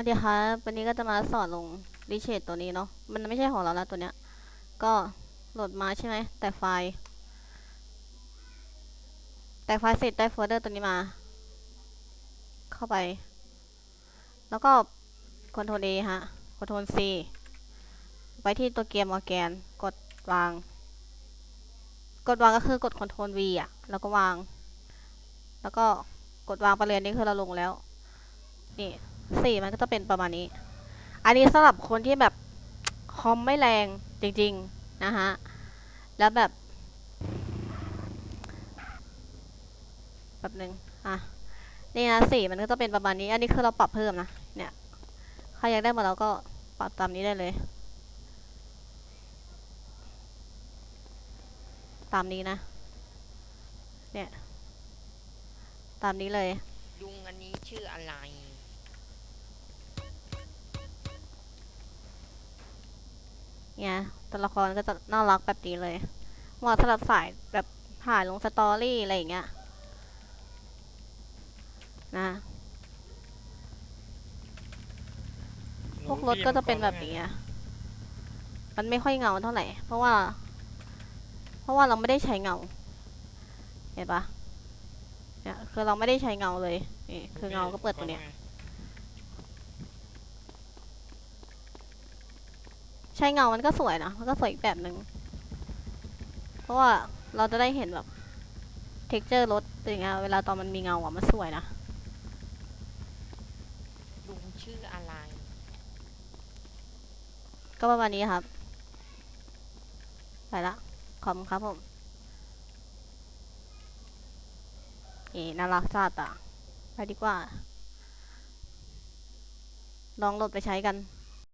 วัสดีครับวันนี้ก็จะมาสอนลงรีเชดตัวนี้เนาะมันไม่ใช่ของเราแล้วตัวเนี้ย ก็โหลดมาใช่ไหมแต่ไฟล์ แต่ไฟล์เสร็จได้โฟลเดอร์ตัวนี้มา เข้าไป แล้วก็คอนโทรล A ฮะคอนโทรล C ไปที่ตัวเกมออแกนกดวาง กดวางก็คือกดคอนโทรล V อะ แล้วก็วาง แล้วก็กดวางไปเลยนนี้คือเราลงแล้ว นี่ สี่มันก็จะเป็นประมาณนี้ อันนี้สำหรับคนที่แบบคอมไม่แรงจริงๆนะฮะ แล้วแบบแบบหนึ่งอะ นี่นะสีมันก็จะเป็นประมาณนี้ อันนี้คือเราปรับเพิ่มนะ เนี่ยใครอยากได้มดเราก็ปรับตามนี้ได้เลย ตามนี้นะ เนี่ย ตามนี้เลย ลุงอันนี้ชื่ออะไร เนี่ยตัวละครก็จะน่ารักแบบนี้เลยเหมาะสำหรับสายแบบถ่ายลงสตอรี่อะไรอย่างเงี้ยนะพวกรถก็จะเป็นแบบนี้มันไม่ค่อยเงาเท่าไหร่ เพราะว่า เพราะว่าเราไม่ได้ใช้เงา เห็นปะเนี่ยคือเราไม่ได้ใช้เงาเลยนี่คือเงาก็เปิดตัวเนี้ย ใช้เงามันก็สวยนะ มันก็สวยอีกแบบหนึ่ง เพราะว่าเราจะได้เห็นแบบเท็กเจอร์รถอย่างเงี้ย เวลาตอนมันมีเงาอะมันสวยนะ ลุงชื่ออะไร ก็ประมาณนี้ครับ ไปละ ขอบคุณครับผมนี่น่ารักจัดอะ ไปดีกว่า ลองโหลดไปใช้กัน